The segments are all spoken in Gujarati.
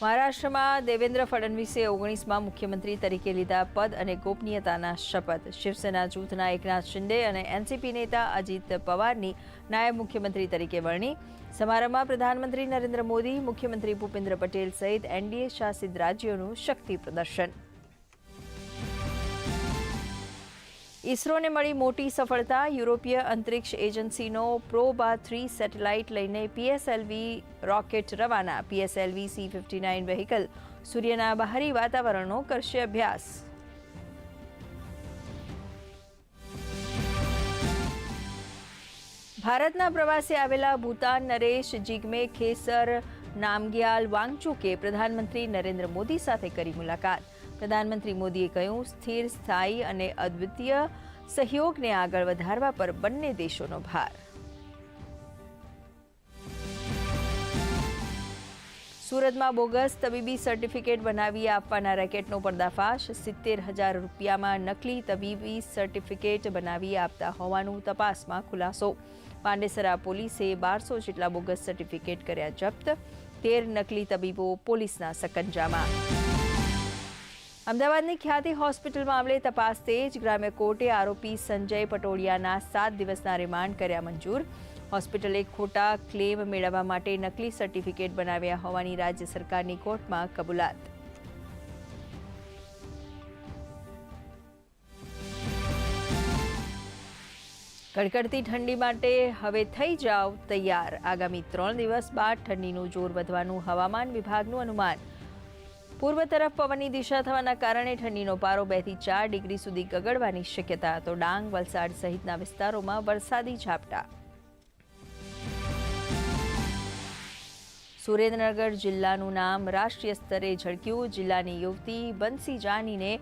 મહારાષ્ટ્રમાં દેવેન્દ્ર ફડણવીસે ઓગણીસમાં મુખ્યમંત્રી તરીકે લીધા પદ અને ગોપનીયતાના શપથ. શિવસેના જૂથના એકનાથ શિંદે અને એનસીપી નેતા અજીત પવારની નાયબ મુખ્યમંત્રી તરીકે વરણી. સમારંભમાં પ્રધાનમંત્રી નરેન્દ્ર મોદી, મુખ્યમંત્રી ભૂપેન્દ્ર પટેલ સહિત એનડીએ શાસિત રાજ્યોનું શક્તિ પ્રદર્શન. ઇસરોને મળી મોટી સફળતા. યુરોપીય અંતરિક્ષ એજન્સીનો પ્રોબા થ્રી સેટેલાઇટ લઈને પીએસએલવી રોકેટ રવાના. PSLV C fifty nine vehicle સૂર્યના બહારી વાતાવરણનો કરશે અભ્યાસ. ભારતના પ્રવાસે આવેલા ભૂતાન નરેશ જિગ્મે ખેસર નામગ્યાલ વાંગચુકે પ્રધાનમંત્રી નરેન્દ્ર મોદી સાથે કરી મુલાકાત. પ્રધાનમંત્રી મોદીએ કહ્યું, સ્થિર, સ્થાયી અને અદ્વિતીય સહયોગને આગળ વધારવા પર બંને દેશોનો ભાર. સુરતમાં બોગસ તબીબી સર્ટિફિકેટ બનાવી આપવાના રેકેટનો પર્દાફાશ, સિત્તેર હજાર રૂપિયામાં નકલી તબીબી સર્ટિફિકેટ બનાવી આપતા હોવાનું તપાસમાં ખુલાસો. પાંડેસરા પોલીસે બારસો જેટલા બોગસ સર્ટિફિકેટ કર્યા જપ્ત, તેર નકલી તબીબો પોલીસના સકંજામાં. અમદાવાદની ખ્યાતિ હોસ્પિટલ મામલે તપાસ તેજ ગ્રામ્ય કોર્ટે આરોપી સંજય પટોડિયાના સાત દિવસના રિમાન્ડ કર્યા મંજૂર. હોસ્પિટલે ખોટા ક્લેમ મેળવવા માટે નકલી સર્ટિફિકેટ બનાવ્યા હોવાની રાજ્ય સરકારની કોર્ટમાં કબૂલાત. કડકડતી ઠંડી માટે હવે થઈ જાવ તૈયાર. આગામી ત્રણ દિવસ બાદ ઠંડીનું જોર વધવાનું હવામાન વિભાગનું અનુમાન. પૂર્વ તરફ પવનની દિશા થવાના કારણે ઠંડીનો પારો બેથી ચાર ડિગ્રી સુધી ગગડવાની શક્યતા તો ડાંગ, વલસાડ સહિતના વિસ્તારોમાં વરસાદી ઝાપટા. સુરેન્દ્રનગર જિલ્લાનું નામ રાષ્ટ્રીય સ્તરે ઝળક્યું. જિલ્લાની યુવતી બંસી જાનીને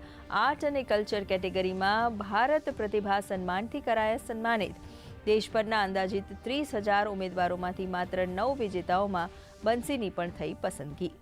આર્ટ અને કલ્ચર કેટેગરીમાં ભારત પ્રતિભા સન્માનથી કરાયા સન્માનિત. દેશભરના અંદાજિત ત્રીસ હજાર ઉમેદવારોમાંથી માત્ર નવ વિજેતાઓમાં બંસીની પણ થઈ પસંદગી.